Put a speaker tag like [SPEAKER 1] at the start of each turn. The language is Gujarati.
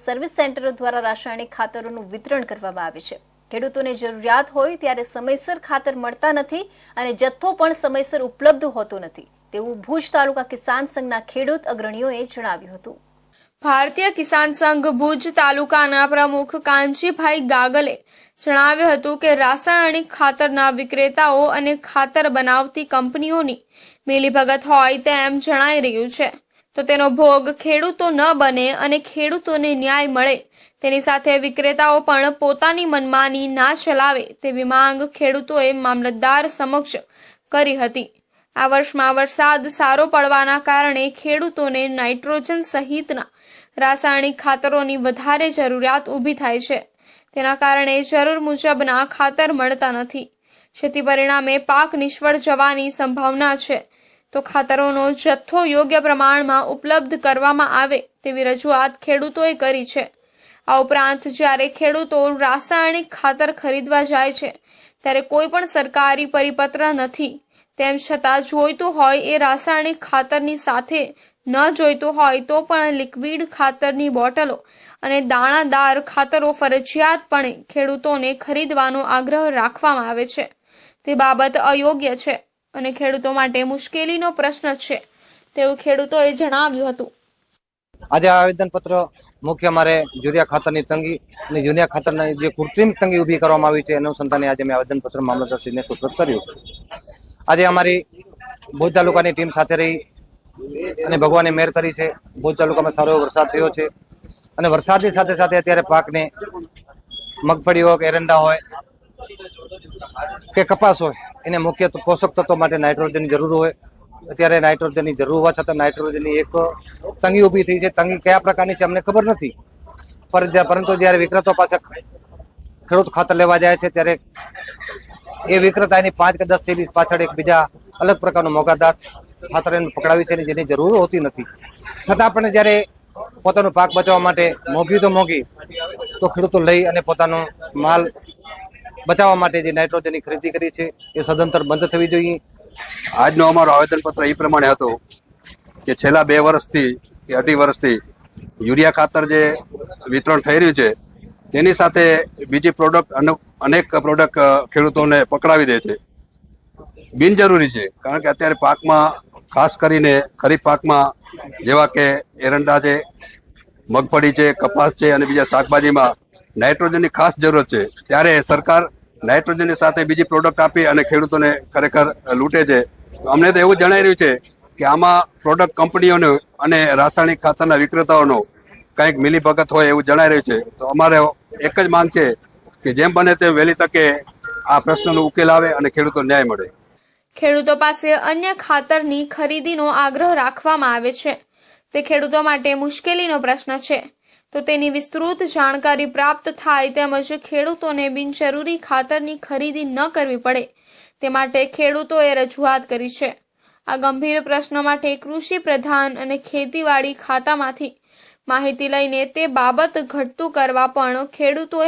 [SPEAKER 1] સર્વિસ સેન્ટરો દ્વારા રાસાયણિક ખાતરોનું વિતરણ કરવામાં આવે છે. ખેડૂતોને જરૂરિયાત હોય ત્યારે સમયસર ખાતર મળતા નથી અને જથ્થો પણ સમયસર ઉપલબ્ધ હોતો નથી. તેવું ભુજ તાલુકા કિસાન સંઘના ખેડૂત અગ્રણીઓએ જણાવ્યું હતું.
[SPEAKER 2] ભારતીય કિસાન સંઘ ભુજ તાલુકાના પ્રમુખ કાંચીભાઈ ગાગલે જણાવ્યું હતું કે રાસાયણિક ખાતરના વિક્રેતાઓ અને ખાતર બનાવતી કંપનીઓની મિલીભગત હોય તેમ જણાઈ રહ્યું છે. તો તેનો ભોગ ખેડૂતો ન બને અને ખેડૂતોને ન્યાય મળે. તેની સાથે વિક્રેતાઓ પણ પોતાની મનમાની ના ચલાવે તેવી માંગ ખેડૂતોએ મામલતદાર સમક્ષ કરી હતી. આ વર્ષમાં વરસાદ સારો પડવાના કારણે ખેડૂતોને નાઇટ્રોજન સહિતના રાસાયણિક ખાતરોની વધારે જરૂરિયાત ઊભી થાય છે. તેના કારણે જરૂર મુજબના ખાતર મળતા નથી. જેથી પરિણામે પાક નિષ્ફળ જવાની સંભાવના છે. તો ખાતરોનો જથ્થો યોગ્ય પ્રમાણમાં ઉપલબ્ધ કરવામાં આવે તેવી રજૂઆત ખેડૂતોએ કરી છે. આ ઉપરાંત જ્યારે ખેડૂતો રાસાયણિક ખાતર ખરીદવા જાય છે, ત્યારે કોઈ પણ સરકારી પરિપત્ર નથી. તેમ છતાં જોઈતું હોય એ રાસાયણિક ખાતરની સાથે ન જોઈતું હોય તો પણ લિક્વિડ ખાતરની બોટલો અને દાણાદાર ખાતરો ફરજિયાતપણે ખેડૂતોને ખરીદવાનો આગ્રહ રાખવામાં આવે છે. તે બાબત અયોગ્ય છે. અને ખેડૂતો માટે મુશ્કેલીનો પ્રશ્ન છે. તેવું ખેડૂતોએ જણાવ્યું હતું.
[SPEAKER 3] આજે આ આવેદનપત્ર મુખ્ય અમારે યુરિયા ખાતરની તંગી અને યુરિયા ખાતરની જે કૃત્રિમ તંગી ઊભી કરવામાં આવી છે, એનું અનુસંધાને આજે મેં આવેદનપત્ર મામલતદારશ્રીને સુપ્રત કર્યું. આજે અમારી ભુજ તાલુકાની ટીમ સાથે રહી અને ભગવાને મેર કરી છે. ભુજ તાલુકામાં સારો વરસાદ થયો છે. અને વરસાદની સાથે સાથે અત્યારે પાકને મગફળી હોય કે એરંડા હોય કે કપાસ હોય એને મુખ્ય પોષક તત્વો માટે નાઇટ્રોજનની જરૂર હોય. અત્યારે નાઇટ્રોજનની જરૂર હોવા છતાં નાઇટ્રોજનની એક તંગી ઊભી થઈ છે. તંગી કયા પ્રકારની છે, અમને ખબર નથી. પર પરંતુ જ્યારે વિક્રેતો પાસે ખેડૂત ખાતર લેવા જાય છે, ત્યારે એ વિક્રેતા એની પાંચ કે દસ થેલી પાછળ એક બીજા અલગ પ્રકારનું મોગાદાર ખાતર એને પકડાવી છે જેની જરૂર હોતી નથી. છતાં પણ જ્યારે પોતાનો પાક બચાવવા માટે મોંઘી તો મોંઘી, તો ખેડૂતો લઈ અને પોતાનો માલ બચાવવા માટે જે નાઇટ્રોજનની ખરીદી કરી છે, એ સદંતર બંધ થવી જોઈએ.
[SPEAKER 4] આજનો અમારો આવેદનપત્ર એ પ્રમાણે હતો કે છેલ્લા બે વર્ષથી કે અઢી વર્ષથી યુરિયા ખાતર જે વિતરણ થઈ રહ્યું છે, તેની સાથે બીજી પ્રોડક્ટ અનેક પ્રોડક્ટ ખેડૂતોને પકડાવી દે છે. બિનજરૂરી છે, કારણ કે અત્યારે પાકમાં, ખાસ કરીને ખરીફ પાકમાં, જેવા કે એરંડા છે, મગફળી છે, કપાસ છે અને બીજા શાકભાજીમાં નાઇટ્રોજનની ખાસ જરૂરત છે. ત્યારે સરકાર નાઇટ્રોજનની સાથે બીજી પ્રોડક્ટ આપી અને ખેડૂતોને ખરેખર લૂંટે છે. તો અમને તો એવું જણાઈ રહ્યું છે કે આમાં પ્રોડક્ટ કંપનીઓનો અને રાસાયણિક ખાતરના વિક્રેતાઓનો કંઈક મિલીભગત હોય એવું જણાઈ રહ્યું છે. તો અમારે એક જ માંગ છે કે જેમ બને તેમ વહેલી તકે આ પ્રશ્નનો ઉકેલ આવે અને ખેડૂતો ન્યાય મળે.
[SPEAKER 2] ખેડૂતો પાસે અન્ય ખાતરની ખરીદીનો આગ્રહ રાખવામાં આવે છે. તે ખેડૂતો માટે મુશ્કેલીનો પ્રશ્ન છે. તો તેની વિસ્તૃત જાણકારી પ્રાપ્ત થાય તેમજ ખેડૂતોને બિનજરૂરી ખાતરની ખરીદી ન કરવી પડે, તે માટે ખેડૂતોએ રજૂઆત કરી છે. આ ગંભીર પ્રશ્ન માટે કૃષિ પ્રધાન અને ખેતીવાડી ખાતામાંથી માહિતી લઈને તે બાબત ઘટતું કરવા પણ ખેડૂતોએ